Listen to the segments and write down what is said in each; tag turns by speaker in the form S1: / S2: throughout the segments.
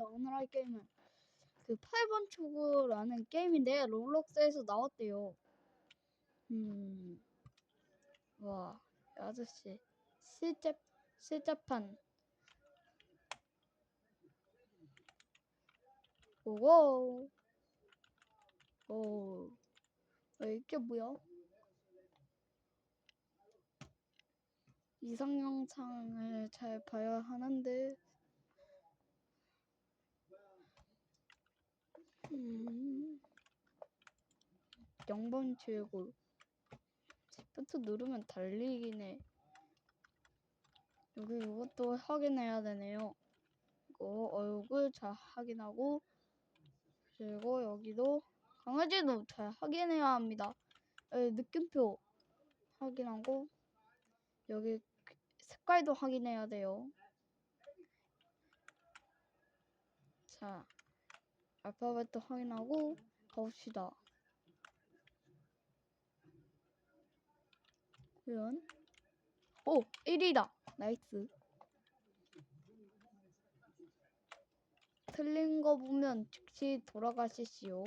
S1: 반갑습니다. 오늘 할 게임은 그 8번 축구라는 게임인데 로블록스에서 나왔대요. 음, 와, 이 아저씨 실제 실제판 오고 오, 어, 이게 뭐야? 이상 영상을 잘 봐야 하는데 음, 0번 최고 시프트 누르면 달리기네 여기 이것도 확인해야 되네요. 이거 얼굴 잘 확인하고 그리고 여기도 강아지도 잘 확인해야 합니다. 여기 느낌표 확인하고 여기 색깔도 확인해야 돼요. 자 알파벳도 확인하고 가봅시다. 과연? 오! 1위다! 나이스. 틀린 거 보면 즉시 돌아가시시오.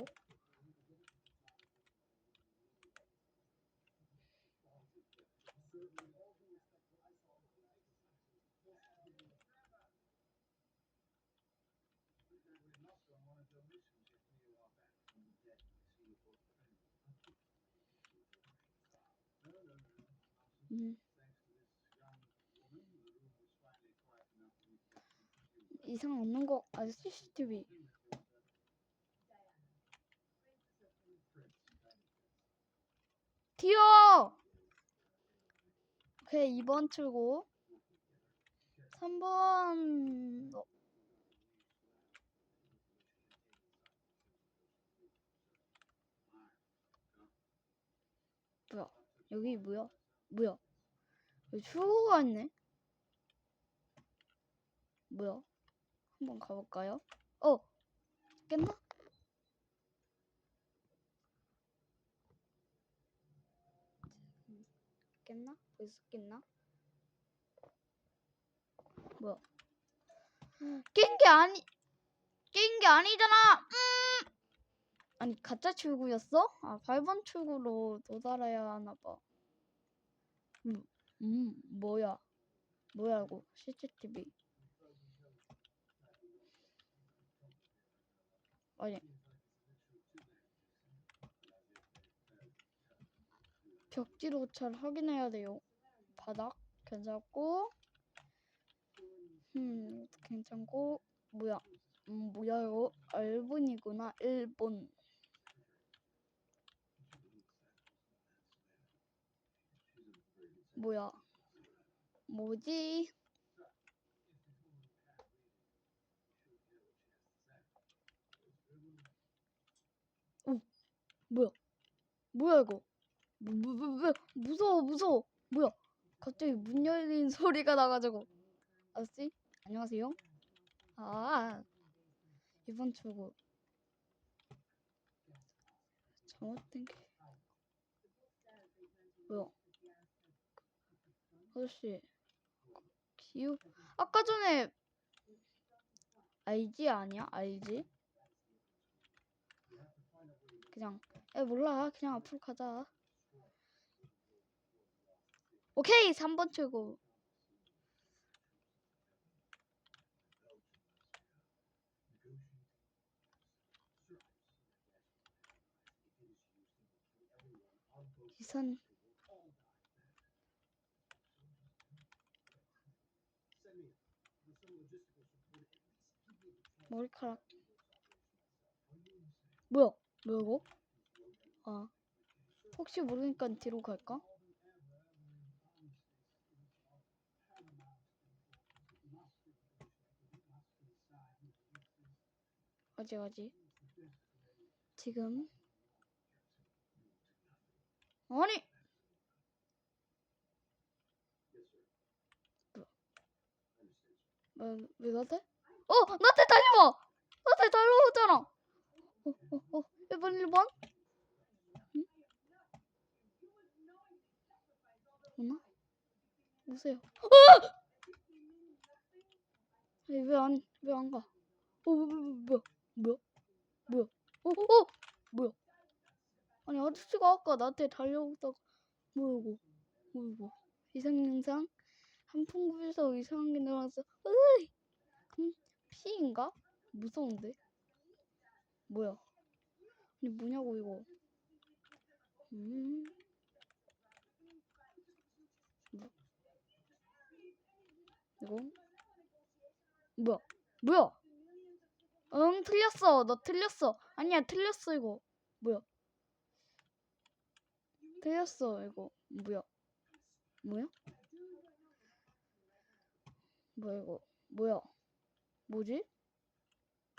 S1: 음. 이상 없는 거, 아, CCTV. 튀어! 오케이, 2번 출고. 3번, 어. 뭐야? 여기 뭐야? 뭐야? 출구가 있네? 뭐야? 한번 가볼까요? 어! 깼나? 깼나? 벌써 깼나? 뭐야? 깬 게 아니, 깬 게 아니잖아! 음! 아니, 가짜 출구였어? 아, 8번 출구로 도달해야 하나 봐. 음, 음, 뭐야? 뭐야, 이거? CCTV. 아니. 벽지로 잘 확인해야 돼요. 바닥 괜찮고, 음, 괜찮고, 뭐야? 음, 뭐야, 이거? 일본이구나, 일본. 뭐야? 뭐지? 오, 뭐야? 뭐야 이거? 뭐, 뭐, 뭐, 뭐, 무서워, 무서워. 뭐야? 갑자기 문 열린 소리가 나가지고. 아저씨? 안녕하세요? 아, 이번 출구. 잘못된 게. 뭐야? 아저씨 기우 아까 전에 알지 아니야? 알지? 그냥 에 몰라. 그냥 앞으로 가자. 오케이! 3번 출구 이선 머리카락. 뭐야? 뭐야 이거? 아. 혹시 모르니까 뒤로 갈까? 어디 어디 지금. 아니! 뭐, 왜 나한테? 어! 나한테 달려와! 나한테 달려오잖아! 어, 어, 어, 1번, 1번? 응? 오나? 오세요. 어! 왜 안, 왜 안 가? 어, 뭐야, 뭐야, 뭐야, 어, 어, 뭐야? 아니 아저씨가 아까 나한테 달려오다가 뭐이고, 뭐이고 이상영상 한풍구에서 이상한 게 나왔어. 으이, 음, 피인가? 무서운데? 뭐야? 아니 뭐냐고 이거? 음, 뭐? 이거? 뭐야? 뭐야? 응 틀렸어. 너 틀렸어. 아니야 틀렸어 이거. 뭐야? 틀렸어 이거. 뭐야? 뭐야? 뭐야 이거? 뭐야? 뭐지?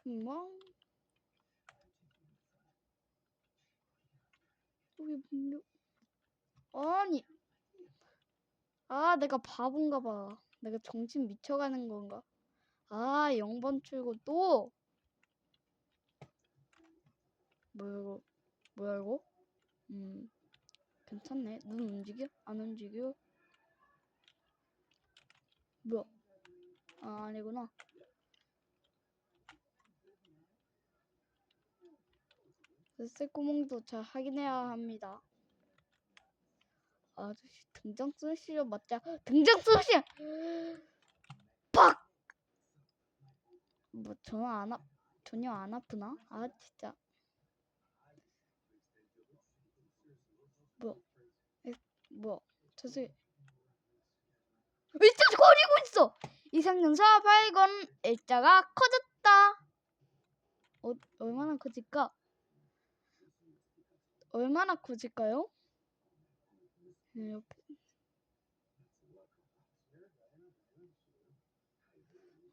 S1: 뭐? 여기 분명 아니 아 내가 바본가 봐. 내가 정신 미쳐가는 건가? 아 0번 출구 또 뭐야 이거 뭐야 이거? 음 괜찮네. 눈 움직여? 안 움직여? 뭐야? 아 아니구나. 쇳구멍도 잘 확인해야 합니다. 아저씨 등장 스시를 맞자 등장 스시 팍! 뭐 전혀 안 아, 전혀 안 아프나? 아 진짜 뭐야 에, 뭐야 저새 일자 거리고 있어 이상연사 발견 일자가 커졌다 어, 얼마나 커질까? 얼마나 커질까요? 이렇게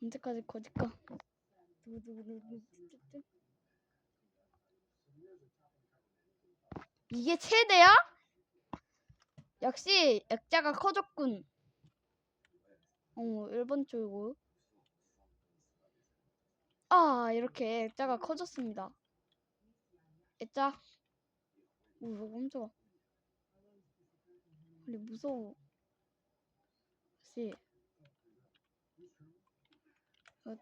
S1: 언제까지 커질까? 이게 최대야? 역시 액자가 커졌군. 어, 1번 줄고. 아, 이렇게 액자가 커졌습니다. 액자. 오, 이거 깜짝아. 아니, 무서워. 혹시 어.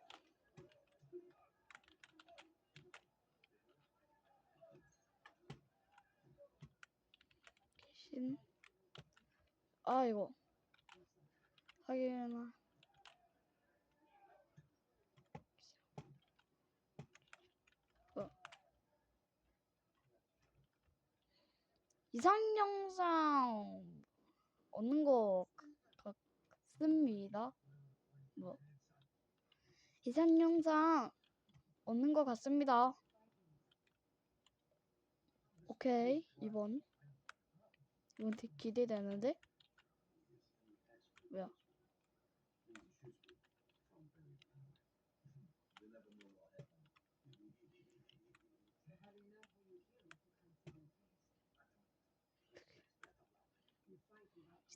S1: 신. 아, 이거. 확인해 이상 영상 얻는 거 같- 같습니다. 뭐 이상 영상 얻는 거 같습니다. 오케이 2번 이건 되게 기대되는데 뭐야?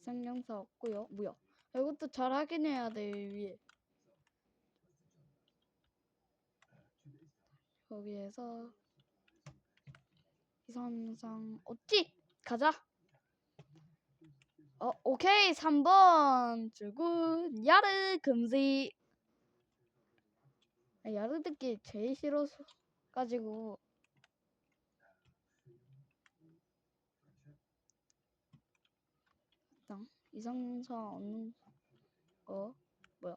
S1: 영상 없고요. 뭐야? 이것도 잘 확인해야 돼 위에. 여기에서 이상상 어찌 가자. 어 오케이 3번 출근 야르 금지. 아, 야르 듣기 제일 싫어서 가지고 일단 이상상 없는 거 뭐야?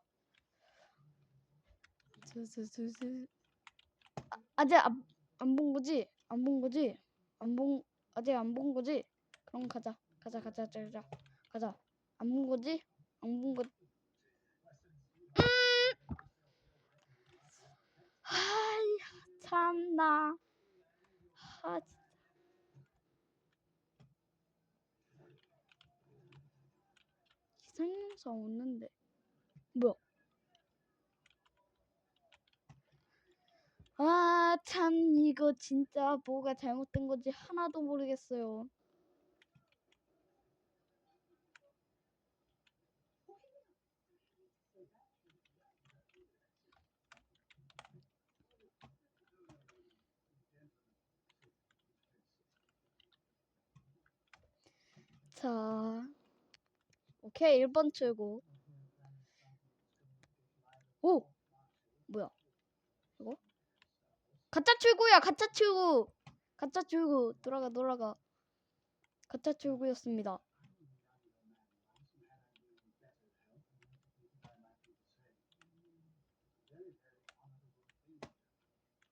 S1: 스스스스 아, 아직 안본 거지? 안 본 거지? 안 본 아직 안 본 거지? 그럼 가자. 가자 가자 가자 가자. 안 본 거지? 안 본 거. 음! 하이 참나. 하 이상형사 없는데. 뭐야? 아, 참, 이거 진짜 뭐가 잘못된 건지 하나도 모르겠어요. 자, 오케이, 1번 출구. 오! 뭐야? 이거? 가짜 출구야 가짜 출구 가짜 출구 돌아가 돌아가 가짜 출구였습니다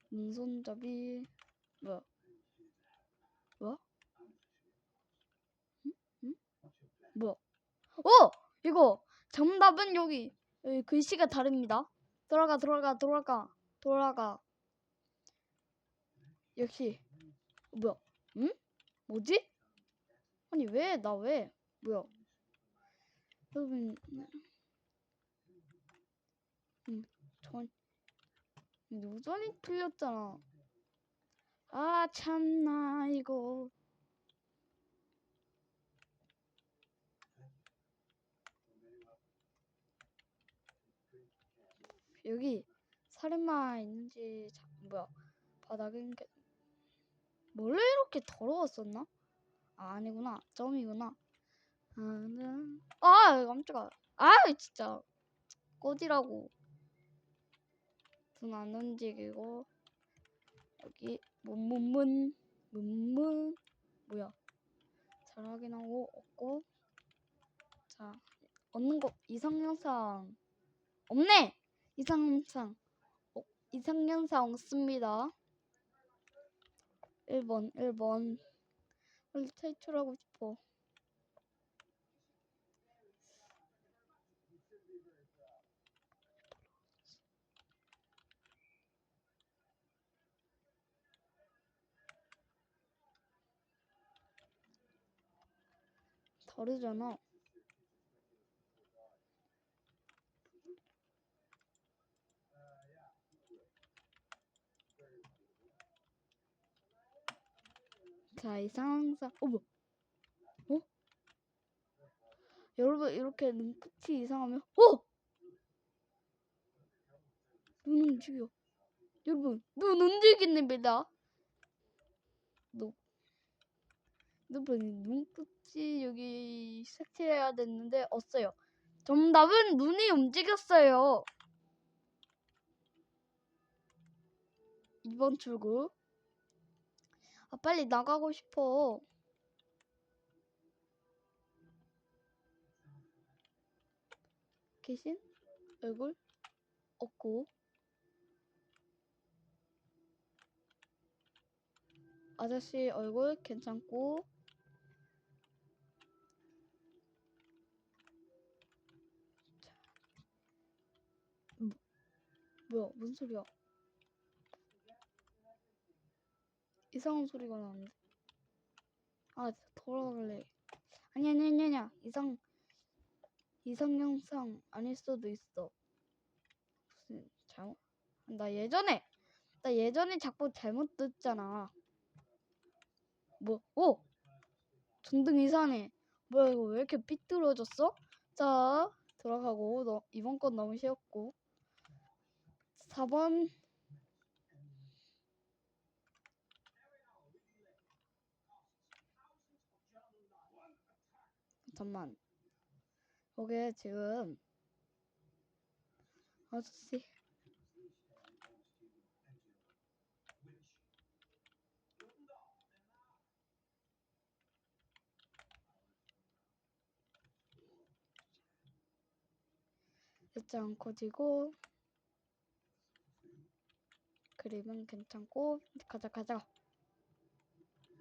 S1: 눈손잡이 뭐야 뭐야 응? 응? 뭐야 어 이거 정답은 여기 여기 글씨가 다릅니다. 돌아가 돌아가 돌아가 돌아가. 역시 어, 뭐야? 응? 뭐지? 아니 왜? 나 왜? 뭐야? 여러분 응전 노전이 틀렸잖아. 아 참나 이거 여기 살인마 있는지 자, 뭐야 바닥은 게 원래 이렇게 더러웠었나? 아, 아니구나. 점이구나. 아 깜짝아. 아 진짜. 꺼지라고. 손안 움직이고 여기 문문문 문문. 뭐야? 잘 확인하고 없고. 자 얻는 거 이상현상. 없네 이상현상 어, 이상현상 없습니다. 1번 1번. 빨리 탈출하고 싶어. 다르잖아 자, 이상상, 어, 뭐, 어? 여러분, 이렇게 눈끝이 이상하면, 어! 눈 움직여. 여러분, 눈 움직입니다. 눈, 여러분, 눈끝이 여기 색칠해야 됐는데, 없어요. 정답은 눈이 움직였어요. 2번 출구. 아, 빨리 나가고 싶어. 계신? 얼굴? 없고. 아저씨 얼굴 괜찮고. 자. 뭐, 뭐야, 무슨 소리야? 이상한 소리가 나는데. 아, 돌아갈래. 아니, 아니, 아니, 아니야. 이상, 이상 영상 아닐 수도 있어. 무슨, 잘못, 나 예전에, 나 예전에 자꾸 잘못 듣잖아. 뭐, 오! 전등 이상해. 뭐야, 이거 왜 이렇게 삐뚤어졌어? 자, 들어가고, 너, 이번 건 너무 쉬웠고. 4번, 잠만. 이게 지금. 아저씨. 잊지 않고 지고. 그림은 괜찮고. 가자 가자.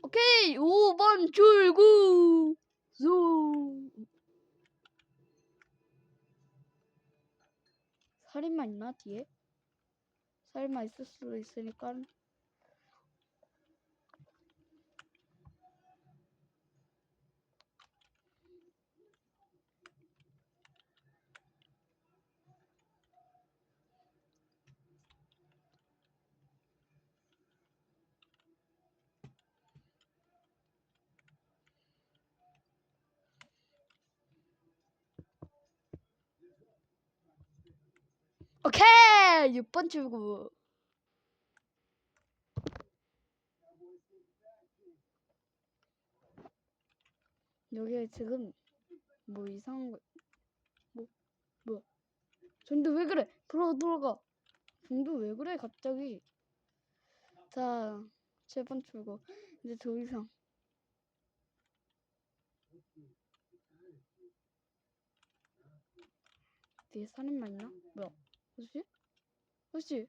S1: 오케이 5번 출구 zoo. 살인마 있나 뒤에? 살인마 있을 수도 있으니까 오케이 6번 출구 여기 지금 뭐 이상한 거 뭐, 뭐야 전데 왜 그래 돌아가 돌아가 봉도 왜 그래 갑자기? 자, 세 번째 출구. 이제 더 이상. 뒤에 살인마 있나? 뭐야? 혹시? 혹시?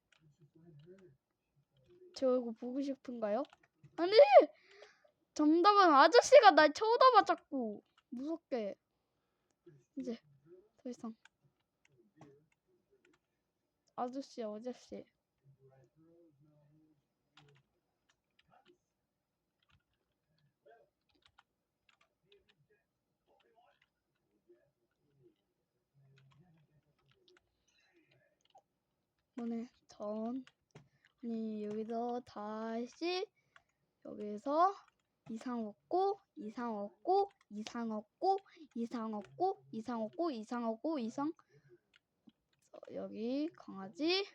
S1: 제 얼굴 보고 싶은가요? 아니! 정답은 아저씨가 날 쳐다봐 자꾸 무섭게 이제 더 이상 아저씨 아저씨 뭐네 전. 아니 여기서 다시 여기서 이상 없고 이상 없고 이상 없고 이상 없고 이상 없고 이상 없고 이상. 어, 여기 강아지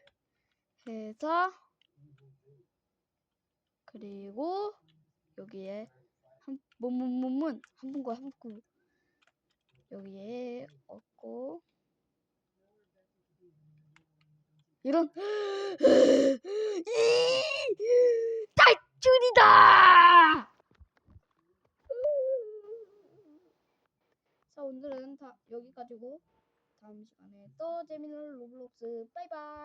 S1: 해서 그리고 여기에 한문문문문 한 분과 한 분. 여기에 없고 이런 탈출이다. 자 오늘은 다 여기까지고 다음 시간에 또 재밌는 로블록스 빠이빠이